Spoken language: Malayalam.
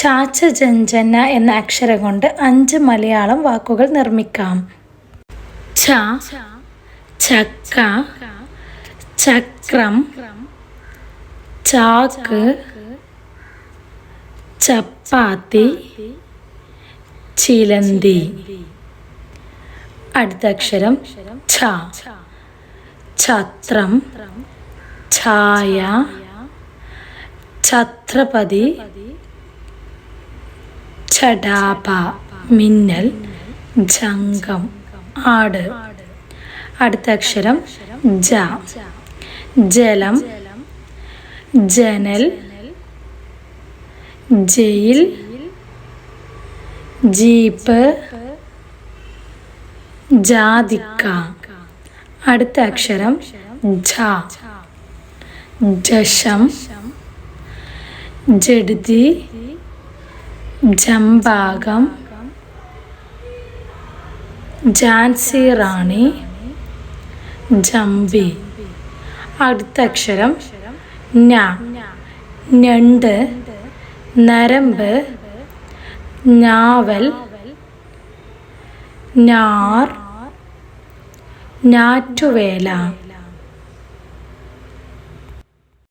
ചാച്ച ജഞ്ചന എന്ന അക്ഷരം കൊണ്ട് അഞ്ച് മലയാളം വാക്കുകൾ നിർമ്മിക്കാം. ച ചക്ക ചക്രം ചാക്ക് ചപ്പാത്തി ചിലന്തി. അടുത്ത അക്ഷരം ഛ ഛത്രം ഛായ ഛത്രപതി ചടാപ മിന്നൽ ജംഗം ആട്. അടുത്ത അക്ഷരം ജ. ജലം ജനൽ ജയിൽ ജീപ്പ് ജാതിക്ക. അടുത്ത അക്ഷരം ഝ. ജഷം ജഡ്തി ജംബാകം ജാൻസി റാണി ജംബി. അടുത്ത അക്ഷരം ഞ. ഞണ്ട് നരമ്പ് ഞാവൽ ഞാർ ഞാറ്റുവേല.